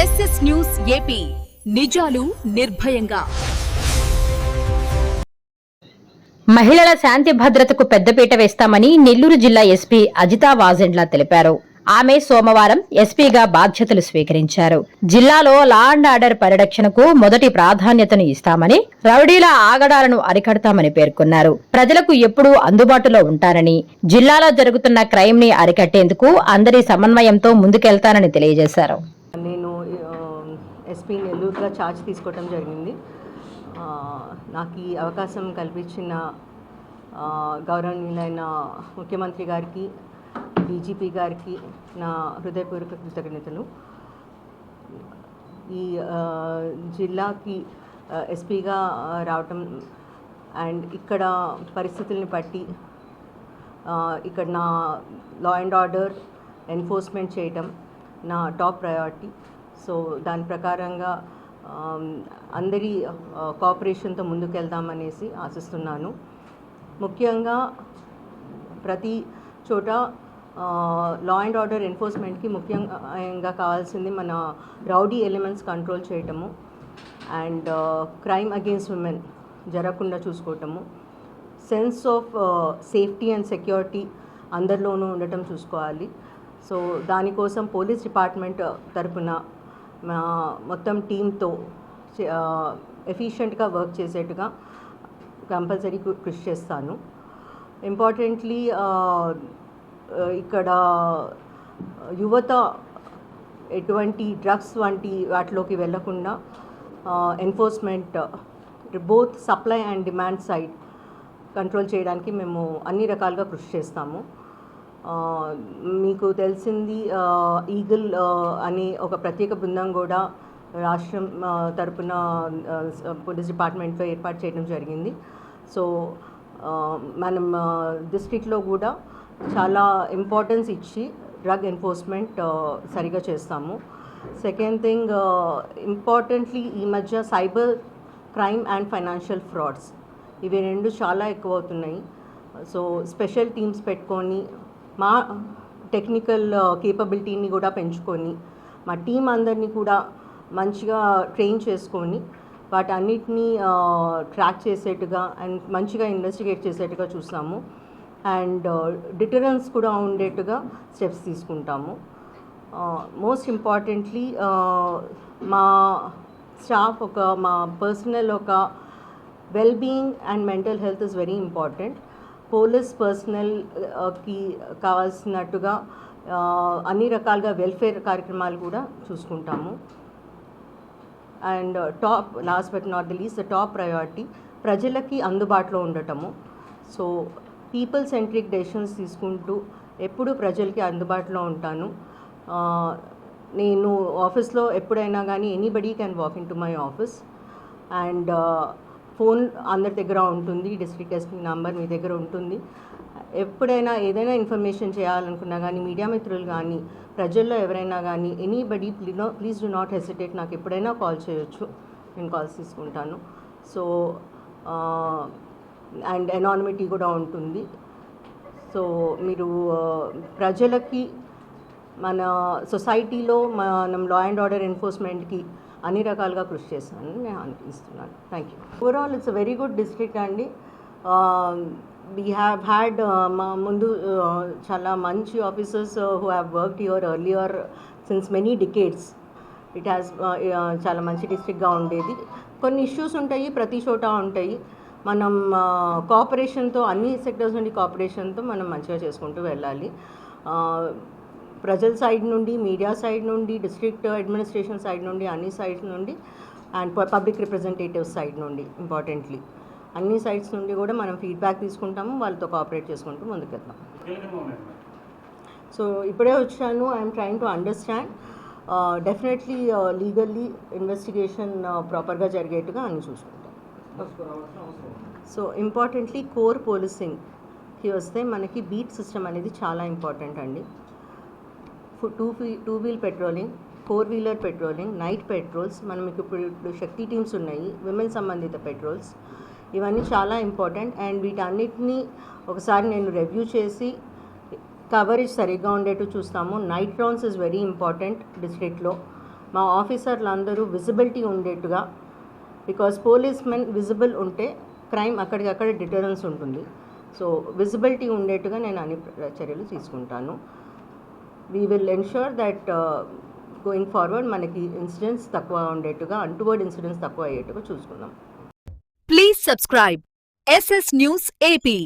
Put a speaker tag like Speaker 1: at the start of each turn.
Speaker 1: SS news AP. నిజాలు నిర్భయంగా.
Speaker 2: మహిళల శాంతి భద్రతకు పెద్దపీట వేస్తామని నెల్లూరు జిల్లా ఎస్పీ అజితా వాజెండ్లా తెలిపారు. ఆమె సోమవారం ఎస్పీగా బాధ్యతలు స్వీకరించారు. జిల్లాలో లా అండ్ ఆర్డర్ పరిరక్షణకు మొదటి ప్రాధాన్యతను ఇస్తామని రౌడీల ఆగడాలను అరికడతామని పేర్కొన్నారు. ప్రజలకు ఎప్పుడూ అందుబాటులో ఉంటారని జిల్లాలో జరుగుతున్న క్రైమ్ని అరికట్టేందుకు అందరి సమన్వయంతో ముందుకెళ్తానని తెలియజేశారు.
Speaker 3: ఎస్పీ నెల్లూరుగా ఛార్జ్ తీసుకోవటం జరిగింది. నాకు ఈ అవకాశం కల్పించిన గౌరవనీయులైన ముఖ్యమంత్రి గారికి డీజీపీ గారికి నా హృదయపూర్వక కృతజ్ఞతలు. ఈ జిల్లాకి ఎస్పీగా రావటం అండ్ ఇక్కడ పరిస్థితుల్ని బట్టి ఇక్కడ నా లా అండ్ ఆర్డర్ ఎన్ఫోర్స్మెంట్ చేయటం నా టాప్ ప్రయారిటీ సో దాని ప్రకారంగా అందరి కోఆపరేషన్తో ముందుకెళ్దామనేసి ఆశిస్తున్నాను. ముఖ్యంగా ప్రతి చోట లా అండ్ ఆర్డర్ ఎన్ఫోర్స్మెంట్కి ముఖ్యంగా కావాల్సింది మన రౌడీ ఎలిమెంట్స్ కంట్రోల్ చేయటము అండ్ క్రైమ్ అగేన్స్ట్ ఉమెన్ జరగకుండా చూసుకోవటము sense of safety and security అందరిలోనూ ఉండటం చూసుకోవాలి. సో దానికోసం పోలీస్ డిపార్ట్మెంట్ తరపున మొత్తం టీంతో ఎఫిషియెంట్గా వర్క్ చేసేట్టుగా కంపల్సరీ కృషి చేస్తాను. ఇంపార్టెంట్లీ ఇక్కడ యువత ఎటువంటి డ్రగ్స్ వంటి వాటిలోకి వెళ్ళకుండా enforcement both supply and demand side control చేయడానికి మేము అన్ని రకాలుగా కృషి చేస్తాము. మీకు తెలిసింది ఈగిల్ అనే ఒక ప్రత్యేక బృందం కూడా రాష్ట్రం తరపున పోలీస్ డిపార్ట్మెంట్తో ఏర్పాటు చేయడం జరిగింది. సో మనం డిస్ట్రిక్ట్లో కూడా చాలా ఇంపార్టెన్స్ ఇచ్చి డ్రగ్ ఎన్ఫోర్స్మెంట్ సరిగా చేస్తాము. సెకండ్ థింగ్ ఇంపార్టెంట్లీ ఈ మధ్య cyber crime and financial frauds ఇవి రెండు చాలా ఎక్కువ అవుతున్నాయి. సో స్పెషల్ టీమ్స్ పెట్టుకొని మా టెక్నికల్ కేపబిలిటీని uh, కూడా పెంచుకొని మా టీం అందరినీ కూడా మంచిగా ట్రైన్ చేసుకొని వాటన్నిటినీ uh, ట్రాక్ చేసేట్టుగా అండ్ మంచిగా ఇన్వెస్టిగేట్ చేసేట్టుగా చూస్తాము అండ్ డిటరెన్స్ కూడా ఉండేట్టుగా స్టెప్స్ తీసుకుంటాము. Uh, మోస్ట్ ఇంపార్టెంట్లీ మా స్టాఫ్ ఒక మా పర్సనల్ ఒక well being and mental health is very important police పర్సనల్కి కావాల్సినట్టుగా అన్ని రకాలుగా వెల్ఫేర్ కార్యక్రమాలు కూడా చూసుకుంటాము. And top last but not the least the top priority ప్రజలకి అందుబాటులో ఉండటము. సో పీపుల్ సెంట్రిక్ డెసిషన్స్ తీసుకుంటూ ఎప్పుడు ప్రజలకి అందుబాటులో ఉంటాను. నేను ఆఫీస్లో ఎప్పుడైనా కానీ anybody can walk in to my office and phone అందరి దగ్గర ఉంటుంది డిస్ట్రిక్ట్ ఎస్పీ నంబర్ మీ దగ్గర ఉంటుంది. ఎప్పుడైనా ఏదైనా ఇన్ఫర్మేషన్ చేయాలనుకున్నా కానీ మీడియా మిత్రులు కానీ ప్రజల్లో ఎవరైనా కానీ anybody please do not hesitate నాకు ఎప్పుడైనా కాల్ చేయొచ్చు. నేను కాల్స్ తీసుకుంటాను. సో అండ్ ఎనానిమిటీ కూడా ఉంటుంది. సో మీరు ప్రజలకి మన సొసైటీలో మనం లా అండ్ ఆర్డర్ ఎన్ఫోర్స్మెంట్కి అన్ని రకాలుగా కృషి చేస్తానని నేను అనిపిస్తున్నాను. Thank you overall it's very good district అండి. వీ హ్యావ్ హ్యాడ్ మా ముందు చాలా మంచి officers who have worked your earlier since many decades it has చాలా మంచి డిస్ట్రిక్ట్గా ఉండేది. కొన్ని ఇష్యూస్ ఉంటాయి ప్రతి చోట ఉంటాయి. మనం కోఆపరేషన్తో అన్ని సెక్టర్స్ నుండి కోఆపరేషన్తో మనం మంచిగా చేసుకుంటూ వెళ్ళాలి. ప్రజల సైడ్ నుండి మీడియా సైడ్ నుండి డిస్ట్రిక్ట్ అడ్మినిస్ట్రేషన్ సైడ్ నుండి అన్ని సైడ్స్ నుండి అండ్ పబ్లిక్ రిప్రజెంటేటివ్ సైడ్ నుండి ఇంపార్టెంట్లీ. అన్ని సైడ్స్ నుండి కూడా మనం ఫీడ్బ్యాక్ తీసుకుంటాము వాళ్ళతో కోఆపరేట్ చేసుకుంటూ ముందుకెళ్తాం. సో ఇప్పుడే వచ్చాను. I'm trying to understand. Definitely legally investigation ప్రాపర్గా జరిగేట్టుగా అన్ని చూసుకుంటాం. సో ఇంపార్టెంట్లీ కోర్ పోలీసింగ్కి వస్తే మనకి బీట్ సిస్టమ్ అనేది చాలా ఇంపార్టెంట్ అండి. Two two wheel patrolling four wheeler patrolling night patrols మనం ఇప్పుడు ఇప్పుడు శక్తి టీమ్స్ ఉన్నాయి విమెన్ సంబంధిత పెట్రోల్స్. ఇవన్నీ చాలా ఇంపార్టెంట్ అండ్ వీటన్నిటిని ఒకసారి నేను రివ్యూ చేసి కవరేజ్ సరిగ్గా ఉండేట్టు చూస్తాము. Night rounds is very important డిస్ట్రిక్ట్లో. మా ఆఫీసర్లు అందరూ విజిబిలిటీ ఉండేట్టుగా బికాస్ పోలీస్ మెన్ విజిబుల్ ఉంటే క్రైమ్ అక్కడికక్కడ డిటరెన్స్ ఉంటుంది. సో విజిబిలిటీ ఉండేట్టుగా నేను అన్ని ప్ర- చర్యలు తీసుకుంటాను. We will ensure that going forward మనకి ఇన్సిడెంట్స్ తక్కువ ఉండేట్టుగా అంటువర్డ్ ఇన్సిడెంట్స్ తక్కువ అయ్యేట్టుగా చూసుకుందాం.
Speaker 1: Please subscribe SS news AP